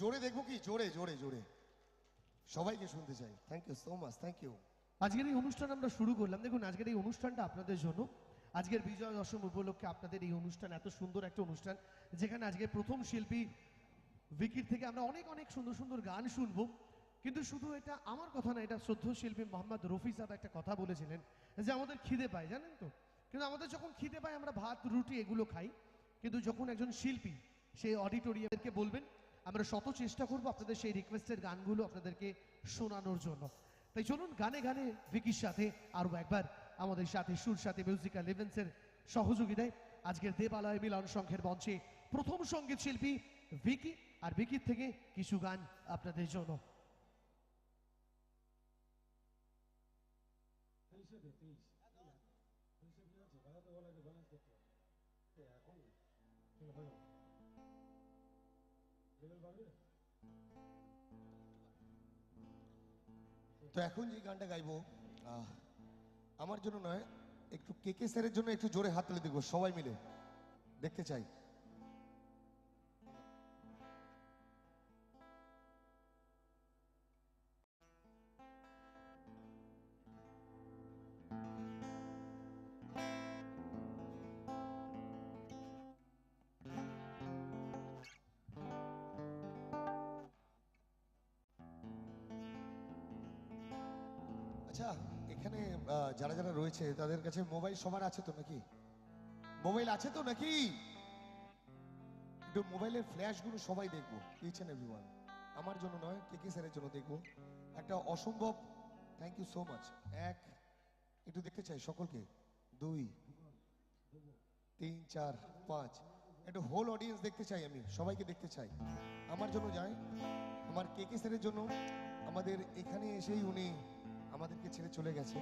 জোরে দেখব কি? জোরে জোরে জোরে। সবাইকে শুনতে চাই। Thank you so much thank you আজকের এই অনুষ্ঠান আমরা শুরু করলাম। দেখুন আজকের এই অনুষ্ঠানটা আপনাদের জন্য। আজকের বিজয় দশম উপলক্ষে আপনাদের এই অনুষ্ঠান এত সুন্দর একটা অনুষ্ঠান যেখানে আজকে প্রথম শিল্পী ভিকির থেকে আমরা অনেক অনেক সুন্দর সুন্দর গান শুনব। কিন্তু শুধু এটা আমার কথা না এটা শ্রদ্ধ শিল্পী মোহাম্মদ রফি সাহেব একটা কথা বলেছিলেন যে আমাদের খিদে পায় জানেন তো? কিন্তু আমাদের যখন খিদে পায় আমরা ভাত রুটি এগুলো খাই। কিন্তু যখন একজন শিল্পী সেই অডিটোরিয়ামকে বলবেন আমরা শত চেষ্টা করব আপনাদের সেই রিকোয়েস্টের গানগুলো আপনাদেরকে শোনানোর জন্য তাই চলুন গানে গানে ভিকির সাথে আরও একবার আমাদের সাথে সুর সাথে মিউজিক্যাল ইভেন্টসের সহযোগিতায় আজকের দেবালয় মিলন সংঘের মঞ্চে প্রথম সংগীত শিল্পী ভিকি আর ভিকির থেকে কিছু গান আপনাদের জন্য তেইশে তো এখন যে গানটা গাইবো আমার জন্য নয়, একটু কে কে স্যারের জন্য একটু জোরে হাত তুলে দেখব, সবাই মিলে দেখতে চাই। আচ্ছা এখানে যারা যারা রয়েছে, তাদের কাছে মোবাইল সবার আছে তো নাকি? মোবাইল আছে তো নাকি? একটু মোবাইলের ফ্ল্যাশগুলো সবাই দেখব ইচ অ্যান্ড এভরিওয়ান আমার জন্য নয়, কে কে স্যারের জন্য দেখব? একটা অসম্ভব থ্যাংক ইউ সো মাচ এক, একটু দেখতে চাই সকলকে। দুই, তিন, চার, পাঁচ। একটু হোল অডিয়েন্স দেখতে চাই আমি, সবাইকে দেখতে চাই। আমার জন্য যায়। আমার কে কে স্যারের জন্য? আমাদের এখানে এসেই উনি আমাদেরকে ছেড়ে চলে গেছে।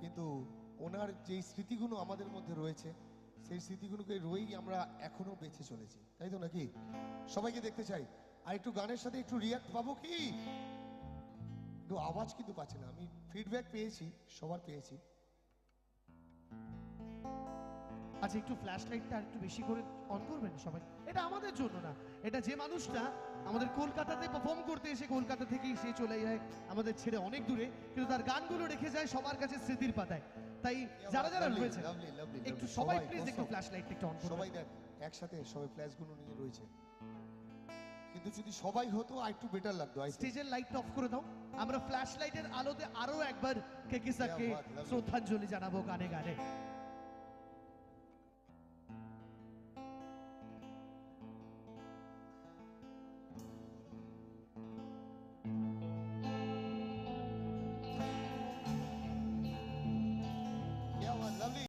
কিন্তু ওনার যে স্মৃতিগুলো আমাদের মধ্যে রয়েছে, সেই স্মৃতিগুলোকে রয়েই আমরা এখনও বেঁচে চলেছি। তাই তো নাকি? সবাইকে দেখতে চাই। আর একটু গানের সাথে একটু রিয়াক্ট পাবো কি? আওয়াজ কিন্তু পাচ্ছে না। আমি ফিডব্যাক পেয়েছি, সবার পেয়েছি। আচ্ছা একটু ফ্ল্যাশ লাইটটা একটু বেশি করে অন করবেন সবাই। এটা আমাদের জন্য না। এটা যে মানুষটা আমাদের কলকাতাতে পারফর্ম করতে এসে কলকাতা থেকেই সে চলে যায় আমাদের ছেড়ে অনেক দূরে কিন্তু তার গানগুলো রেখে যায় সবার কাছে স্মৃতির পাতায়। তাই যারা যারা রয়েছে একটু সবাই প্লিজ একটু ফ্ল্যাশ লাইটটা একটু অন করবেন। সবাই দেখ একসাথে সবাই ফ্ল্যাশগুলো নিয়ে রয়েছে। কিন্তু যদি সবাই হতো আর একটু বেটার লাগতো স্টেজের লাইটটা অফ করে দাও। আমরা ফ্ল্যাশ লাইটের আলোতে আরও একবার কেকে স্যারকে Yeah, what, lovely. শ্রদ্ধাঞ্জলি জানাব গানে গানে।